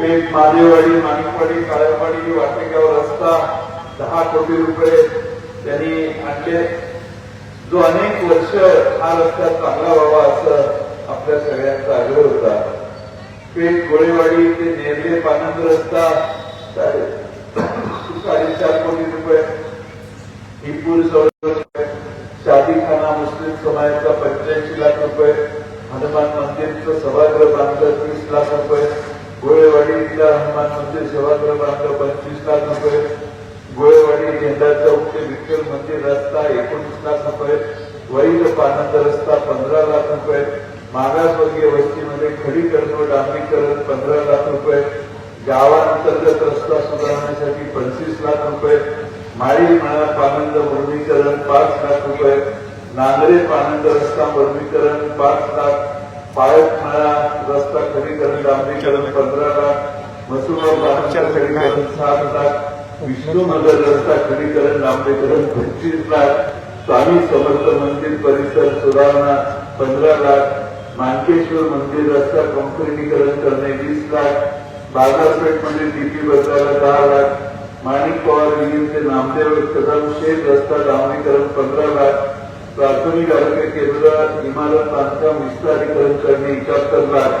पेठ मादेवाडी माणिकवाडी काळेवाडी वाटेगाव रस्ता दहा कोटी रुपये त्यांनी आणले. जो अनेक वर्ष हा रस्ता चांगला व्हावा असं आपल्या सगळ्यांचा आग्रह होता. पेठ गोळेवाडी ते नेरले पानंद रस्ता साडे- साडेचार कोटी रुपये. हिपूर चौदा रुपये शादीखाना मुस्लिम समाजाचा पंच्याऐंशी लाख रुपये. हनुमान मंदिरचं सभागृह बांधलं तीस लाख रुपये. गोळेवाडी इथलं हनुमान मंदिर सभागृह पंचवीस लाख रुपये. गोळेवाडी झेंडा चौक ते विठ्ठल मंदिर रस्ता एकोणीस लाख रुपये. वैध पानंद रस्ता पंधरा लाख रुपये. मागासवर्गीय वस्तीमध्ये खडीकरण व डांबरीकरण पंधरा लाख रुपये. गावांतर्गत रस्ता सुधारण्यासाठी पंचवीस लाख रुपये. माळी म्हणा पानंद मुर्मीकरण पाच लाख रुपये. नांगरे पानंद रस्ता मुर्मीकरण पाच लाख. पाळत म्हणा रस्ता खडीकरण डांबरीकरण पंधरा लाख मसुबा पानंद खडीकरण सात लाख विष्णू नगर रस्ता खडीकरण डांबरीकरण पंचवीस लाख स्वामी समर्थ मंदिर परिसर सुधारणा पंधरा लाख मानकेश्वर मंदिर रस्ता कॉन्क्रिटीकरण करणे वीस लाख बाजारपेठमध्ये डीपी बदलायला दहा लाख माणिक पवार विहीर ते नामदेव कदम शेख रस्ता डांबरीकरण पंधरा लाख प्राथमिक आरोग्य केंद्र इमारत बांधकाम विस्तारीकरण करणे एकाहत्तर लाख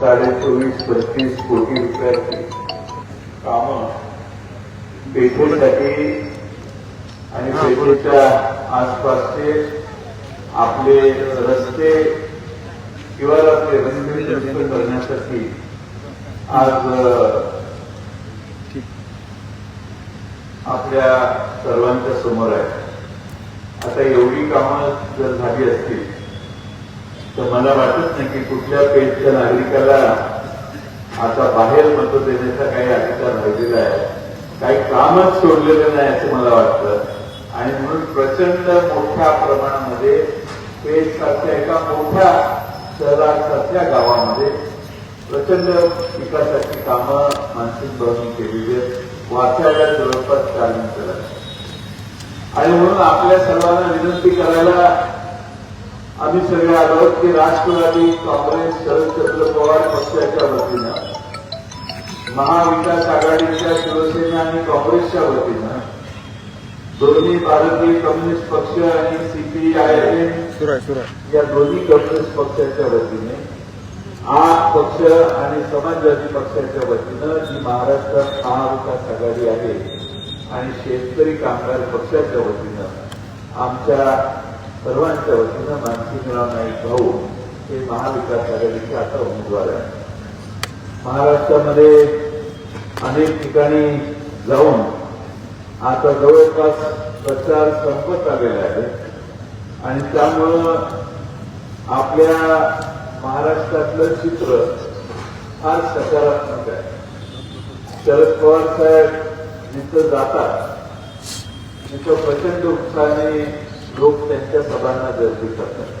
साडे चोवीस पस्तीस कोटी रुपयाची कामं पेठेसाठी आणि पेठेच्या आसपासचे आपले रस्ते किंवा आपले रस्ते करण्यासाठी आज आपल्या सर्वांच्या समोर आहे आता एवढी कामं जर झाली असतील तर मला वाटत नाही की कुठल्या पेठच्या नागरिकाला आता बाहेर मत देण्याचा काही अधिकार राहिलेला आहे. काही कामच सोडलेलं नाही असं मला वाटतं. आणि म्हणून प्रचंड मोठ्या प्रमाणामध्ये पेठ सारख्या एका मोठ्या शहरासारख्या गावामध्ये प्रचंड विकासाची कामं मानसिक भरून केलेली आहेत. वाचायला जवळपास चार मिनिटं आणि म्हणून आपल्या सर्वांना विनंती करायला आम्ही सगळे आलो की राष्ट्रवादी काँग्रेस शरदचंद्र पवार पक्षाच्या वतीनं महाविकास आघाडीच्या शिवसेना आणि काँग्रेसच्या वतीनं दोन्ही भारतीय कम्युनिस्ट पक्ष आणि सीपीआय या दोन्ही कम्युनिस्ट पक्षाच्या वतीने आप पक्ष आणि समाजवादी पक्षाच्या वतीनं जी महाराष्ट्रात महाविकास आघाडी आहे आणि शेतकरी कामगार पक्षाच्या वतीनं आमच्या सर्वांच्या वतीनं मानसी नाईक भाऊ हे महाविकास आघाडीचे आता उमेदवार आहेत. महाराष्ट्रामध्ये अनेक ठिकाणी जाऊन आता जवळपास प्रचार संपत आलेला आहे आणि त्यामुळं आपल्या महाराष्ट्रातलं चित्र फार सकारात्मक आहे. शरद पवार साहेब जिथं जातात तिथं प्रचंड उत्साहाने लोक त्यांच्या सभांना गर्दी करतात.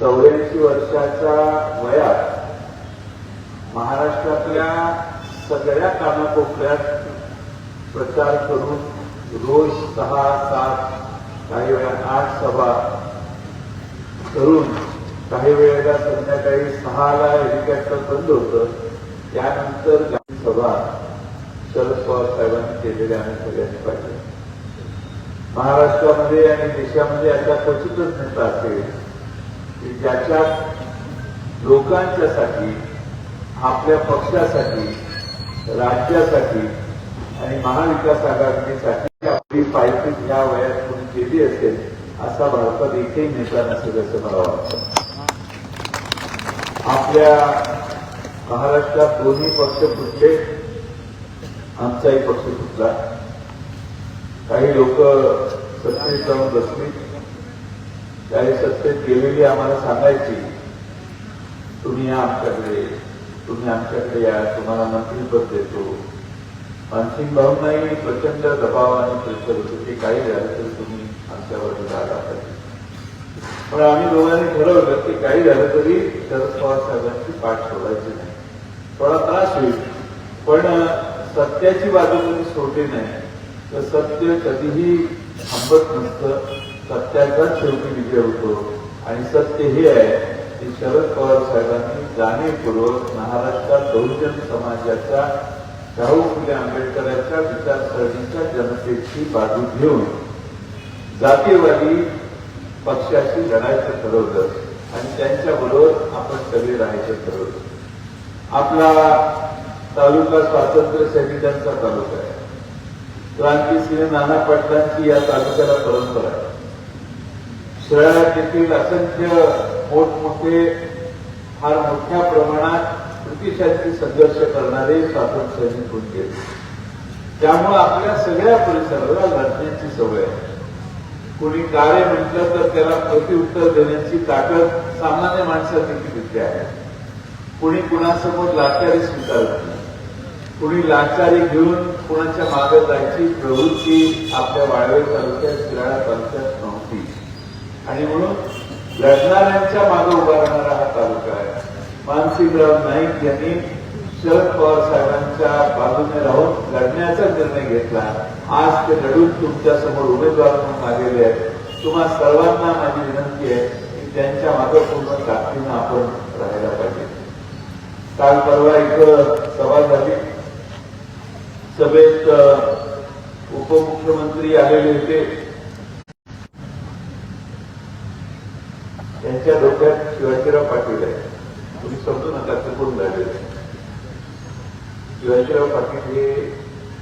चौऱ्याऐंशी वर्षाच्या वयात महाराष्ट्रातल्या सगळ्या कानाकोपऱ्यात प्रचार करून रोज सहा सात काही वेळा आठ सभा करून काही वेळेला संध्याकाळी सहाला हेलिकॉप्टर बंद होतं. त्यानंतर काही सभा. शरद पवार साहेबांनी केलेले आम्ही सगळ्यांनी पाहिजे महाराष्ट्रामध्ये आणि देशामध्ये असा क्वचितच नेता असेल की ज्याच्या लोकांच्यासाठी आपल्या पक्षासाठी राज्यासाठी आणि महाविकास आघाडीसाठी आपली पायपीट या वयात कोणी केली असेल असा भारतात एकही नेता नसेल असं मला वाटतं. आपल्या महाराष्ट्रात दोन्ही पक्ष फुटले आमचाही पक्ष सुटला काही लोक सत्तेत जाऊन बसली. काही सत्तेत गेलेली आम्हाला सांगायची तुम्ही या आमच्याकडे तुम्ही आमच्याकडे या तुम्हाला मंत्रीपद देतो. मानसिंग भाऊंनाही प्रचंड दबाव आणि प्रेशर होतं ते काही झालं तर तुम्ही आमच्यावर रागा पण आम्ही दोघांनी ठरवलं की काही झालं तरी शरद पवार साहेबांची पाठ सोडायची नाही. थोडा त्रास होईल. पण सत्याची बाजू कधी सोडली नाही तर सत्य कधीही थांबत नसतं. सत्याचाच शेवटी विजय होतो. आणि सत्य हे आहे की शरद पवार साहेबांनी जाणीवपूर्वक महाराष्ट्रात बहुजन समाजाच्या शाहू फुले आंबेडकरांच्या विचारसरणीच्या जनतेची बाजू घेऊन जातीवादी पक्षाशी लढायचं ठरवलं आणि त्यांच्याबरोबर आपण सगळे राहायचं ठरवलं. आपला तालुका स्वातंत्र्य सैनिकांचा तालुका आहे. क्रांतीसिंह नाना पाटलांची या तालुक्याला परंपरा आहे. शहरात येथील असंख्य मोठमोठे फार मोठ्या प्रमाणात ब्रिटिशांशी संघर्ष करणारे स्वातंत्र्य सैनिक होऊन गेले. त्यामुळे आपल्या सगळ्या परिसराला लढण्याची सवय आहे. कोणी कार्य म्हटलं तर त्याला प्रतिउत्तर देण्याची ताकद सामान्य माणसाची किती आहे. कोणी कुणासमोर लाचारी स्वीकारत नाही. कोणी लाचारी घेऊन कुणाच्या मागे जायची प्रवृत्ती आपल्या वाळवे तालुक्यात शिराळा तालुक्यात नव्हती. आणि म्हणून लढणाऱ्यांच्या मागे उभा राहणारा हा तालुका आहे. मानसिंगराव नाईक यांनी शरद पवार साहेबांच्या बाजूने राहून लढण्याचा निर्णय घेतला. आज ते लढून तुमच्यासमोर उमेदवार म्हणून आलेले आहेत. तुम्हा सर्वांना माझी विनंती आहे की त्यांच्या मागे पूर्ण ताकदीनं आपण राहायला पाहिजे. काल परवा इथं सभा झाली. सभेत उपमुख्यमंत्री आलेले होते. त्यांच्या डोक्यात शिवाजीराव पाटील आहे तुम्ही समजू नका चुकून झाले शिवाजीराव पाटील हे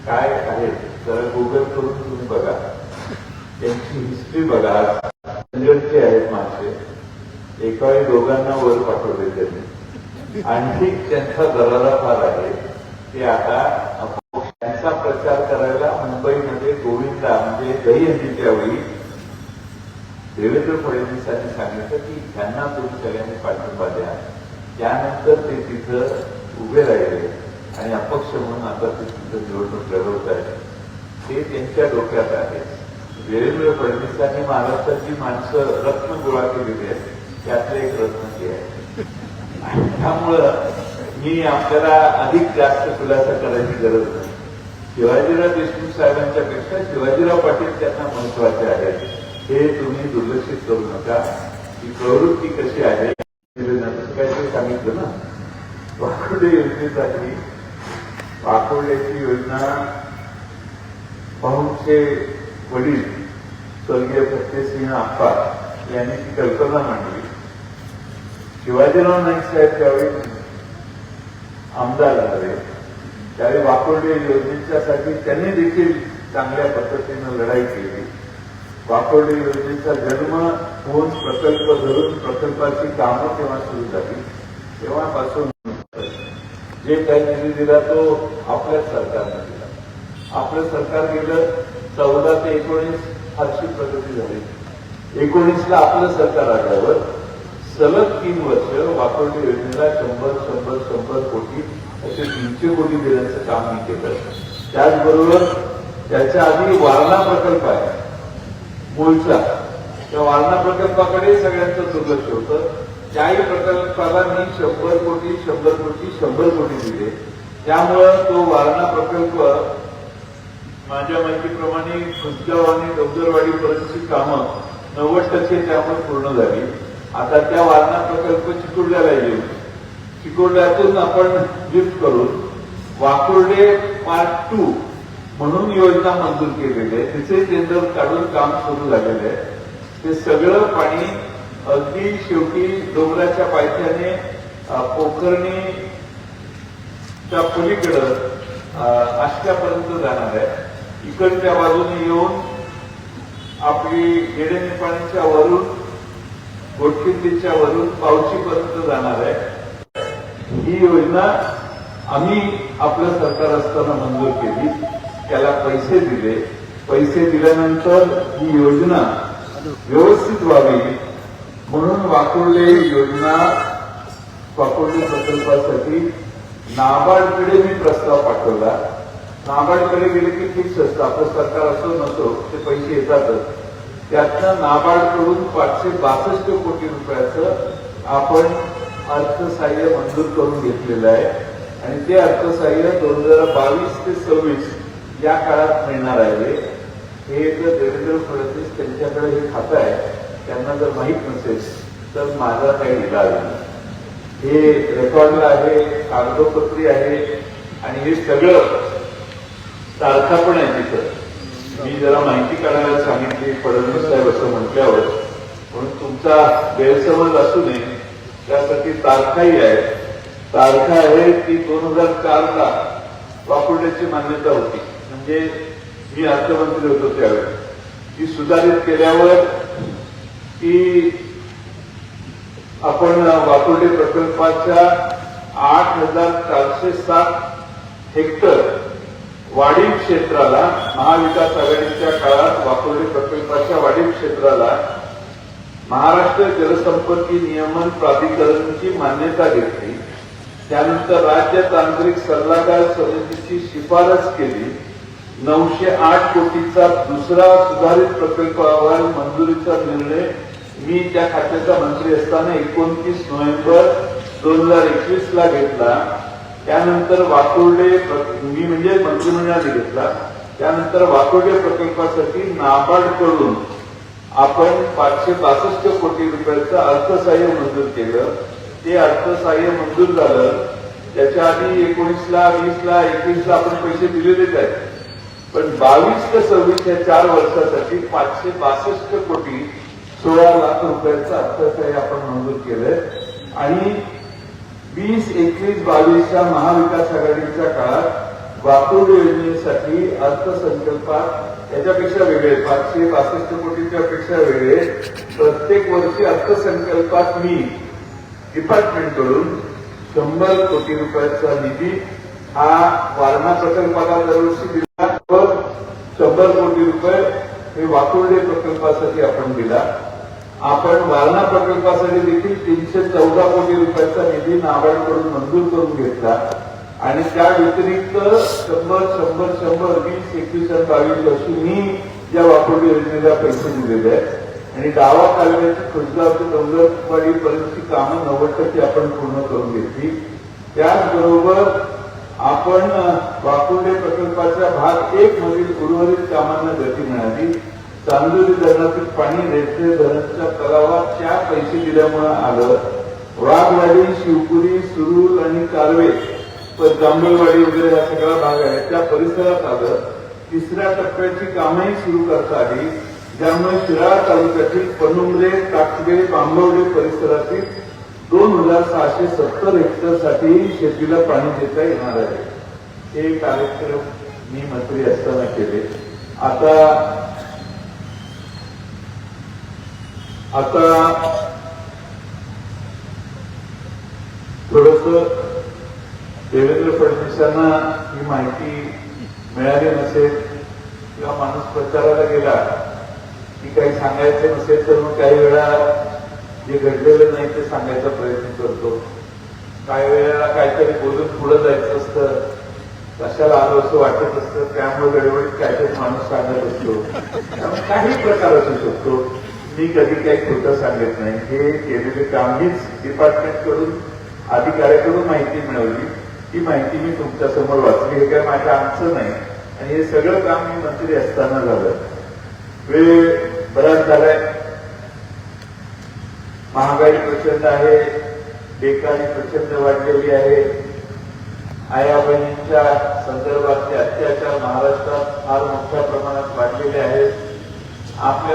काय आहेत जरा गुगल करून तुम्ही बघा. त्यांची हिस्ट्री बघा. संघटचे आहेत माझे एकावेळी दोघांना वर पाठवले त्यांनी. आणखी त्यांचा दरारा फार आहे. ते आता त्यांचा प्रचार करायला मुंबईमध्ये गोविंदा म्हणजे दहीहंडीच्या वेळी देवेंद्र फडणवीसांनी सांगितलं की त्यांना तुम्ही सगळ्यांनी पाठिंबा द्या. त्यानंतर ते तिथं उभे राहिले आणि अपक्ष म्हणून आता ते तिथं निवडणूक लढवत आहे ते त्यांच्या डोक्यात आहे देवेंद्र फडणवीसांनी महाराष्ट्राची माणसं रत्न गोळा केलेली आहेत. त्यातलं एक रत्न जे आहे. आणि त्यामुळं मी आपल्याला अधिक जास्त खुलासा करायची गरज नाही. शिवाजीराव देशमुख साहेबांच्या पेक्षा शिवाजीराव पाटील त्यांना महत्त्वाचे आहेत. हे तुम्ही दुर्लक्षित करू नका. ही प्रवृत्ती कशी आहे काहीतरी सांगितलं ना. वाकुर्डे योजनेसाठी वाकुर्ड्याची योजना पाहुणचे वडील स्वर्गीय फतेसिंह आप्पा यांनी ती कल्पना मांडली. शिवाजीराव नाईक साहेब त्यावेळी आमदार झाले. त्यावेळी वाकोर्डे योजनेच्यासाठी त्यांनी देखील चांगल्या पद्धतीनं लढाई केली. वाकोर्डे योजनेचा जन्म होऊन प्रकल्प धरून प्रकल्पाची कामं तेव्हा सुरू झाली. तेव्हापासून जे काही निधी दिला तो आपल्याच सरकारनं दिला. आपलं सरकार गेलं चौदा ते एकोणीस फारशी प्रगती झाली. एकोणीसला आपलं सरकार आल्यावर सलग तीन वर्ष वाकोर्डे योजनेला शंभर शंभर शंभर कोटी असे तीनशे कोटी देण्याचं काम मी केलं. त्याचबरोबर त्याच्या आधी वारणा प्रकल्प आहे. मूळचा. त्या वारणा प्रकल्पाकडे सगळ्यांचं दुर्लक्ष होतं. त्याही प्रकल्पाला मी शंभर कोटी शंभर कोटी शंभर कोटी दिले. त्यामुळं तो वारणा प्रकल्प माझ्या माहितीप्रमाणे खुसगाव आणि डोंगरवाडीपर्यंतची कामं नव्वद टक्के त्यामुळे पूर्ण झाली. आता त्या वारणा प्रकल्प चिकुर्ड्याला येईल चिकोड्यातून आपण लिफ्ट करून वाकुर्डे पार्ट टू म्हणून योजना मंजूर केलेली आहे. तिचे टेंडर काढून काम सुरू झालेले आहे. ते सगळं पाणी अगदी शेवटी डोंगराच्या पायथ्याने पोखरणीच्या पलीकडं आष्ट्यापर्यंत जाणार आहे. इकडच्या बाजूने येऊन आपली येडेनेपाणीच्या वरून गोटकिल्लीच्या वरून पावशीपर्यंत जाणार आहे. ही योजना आम्ही आपलं सरकार असताना मंजूर केली. त्याला पैसे दिले. पैसे दिल्यानंतर ही योजना व्यवस्थित व्हावी. म्हणून वाकुर्ले योजना वाकुर्ले प्रकल्पासाठी नाबार्डकडे मी प्रस्ताव पाठवला. नाबार्डकडे गेले की फिक्स असतं. आपलं सरकार असो नसो ते पैसे येतातच. त्यातनं नाबार्डकडून पाचशे बासष्ट कोटी रुपयाचं आपण अर्थसहाय्य मंजूर करून घेतलेलं आहे. आणि ते अर्थसहाय्य दोन हजार बावीस ते सव्वीस या काळात मिळणार आहे. हे जर देवेंद्र फडणवीस त्यांच्याकडे हे खातं आहे. त्यांना जर माहीत नसेल तर माझा काही इलाज नाही. हे रेकॉर्डला आहे कागदोपत्री आहे आणि हे सगळं तारखा पण आहे तिथं. मी जरा माहिती काढायला सांगितली फडणवीस साहेब असं म्हटल्यावर. म्हणून तुमचा गैरसमज असू नये. त्यासाठी तारखाही आहे तारखा आहे ती दोन हजार चारला वापरण्याची मान्यता होती. म्हणजे मी अर्थमंत्री होतो त्यावेळी. ती सुधारित केल्यावर ती आपण वाकुर्डे प्रकल्पाच्या आठ हजार चारशे सात हेक्टर वाढीव क्षेत्राला महाविकास आघाडीच्या काळात वाकुर्डे प्रकल्पाच्या वाढीव क्षेत्राला महाराष्ट्र जलसंपत्ती नियमन प्राधिकरणची मान्यता घेतली. त्यानंतर राज्य तांत्रिक सल्लागार समितीची शिफारस केली. नऊशे आठ कोटीचा दुसरा सुधारित प्रकल्पावर मंजुरीचा निर्णय मी त्या खात्याचा मंत्री असताना एकोणतीस नोव्हेंबर दोन हजार एकवीस ला घेतला. त्यानंतर वाकुर्डे प्र- मी म्हणजे मंत्रिमंडळाने घेतला. त्यानंतर वाकुर्डे प्रकल्पासाठी नाबार्डकडून आपण पाचशे बासष्ट कोटी रुपयाचं अर्थसहाय्य मंजूर केलं. ते अर्थसहाय्य मंजूर झालं. त्याच्या आधी एकोणीसला वीसला एकवीसला आपण पैसे दिलेलेच आहेत. पण बावीस ते सव्वीस या चार वर्षासाठी पाचशे बासष्ट कोटी सोळा लाख रुपयांचं अर्थसहाय्य आपण मंजूर केलंय. आणि वीस एकवीस बावीसच्या महाविकास आघाडीच्या काळात वाकुर्ड योजनेसाठी अर्थसंकल्पात याच्यापेक्षा वेगळे पाचशे पासष्ट कोटीच्या पेक्षा वेगळे. प्रत्येक वर्षी अर्थसंकल्पात मी डिपार्टमेंटकडून शंभर कोटी रुपयाचा निधी हा वारणा प्रकल्पाला दरवर्षी दिला व शंभर कोटी रुपये हे वाकुर्डे प्रकल्पासाठी आपण दिला. आपण वारणा प्रकल्पासाठी देखील तीनशे चौदा कोटी रुपयाचा निधी नाबार्डकडून मंजूर करून घेतला. आणि त्या व्यतिरिक्त शंभर शंभर शंभर वीस एकवीस आणि बावीस अशी मी या वापरली योजनेला पैसे दिलेले आहेत. आणि गावा कालव्याची खुजगाव ते दौलतवाडी पर्यंतची कामं नव्वद टक्के आपण पूर्ण करून घेतली. त्याचबरोबर आपण अ, वाकुर्डे प्रकल्पाच्या भाग एक मधील उर्वरित कामांना गती मिळाली. चांदोली धरणातील पाणी रेल्वे धरणच्या तलावात त्या पैसे दिल्यामुळे आलं. वाघवाडी शिवपुरी सुरूर आणि कालवे प- जांभळवाडी वगैरे हा सगळा भाग आहे. त्या परिसरात आलं तिसऱ्या टप्प्याची कामही सुरू करता आली ज्यामुळे शिराळा तालुक्यातील पनुमरे टाकवे बांबवडे परिसरातील दोन हजार सहाशे सत्तर हेक्टरसाठी शेतीला पाणी देता येणार आहे. हे कार्यक्रम मी मंत्री असताना केले. आता आता थोडस देवेंद्र फडणवीसांना ही माहिती मिळाली नसेल किंवा माणूस प्रचाराला गेला की काही सांगायचं नसेल तर मग काही वेळा जे घडलेलं नाही ते सांगायचा प्रयत्न करतो. काही वेळेला काहीतरी बोलून पुढे जायचं असतं कशाला आलो असं वाटत असतं त्यामुळे गडबडीत काहीतरी माणूस सांगत असतो. काही प्रकार असू शकतो. मी कधी काही खोटं सांगत नाही. हे केलेले काम हीच डिपार्टमेंटकडून अधिकाऱ्याकडून माहिती मिळवली. ही माहिती मी तुमच्यासमोर वाचली. हे काय माझ्या आमचं नाही. आणि हे सगळं काम मी मंत्री असताना झालं. वेळ बराच झालाय. महागाई प्रचंड आहे. बेकारी प्रचंड वाढलेली आहे. आया बहिणींच्या संदर्भातले अत्याचार महाराष्ट्रात फार मोठ्या प्रमाणात वाढलेले आहेत. आपल्या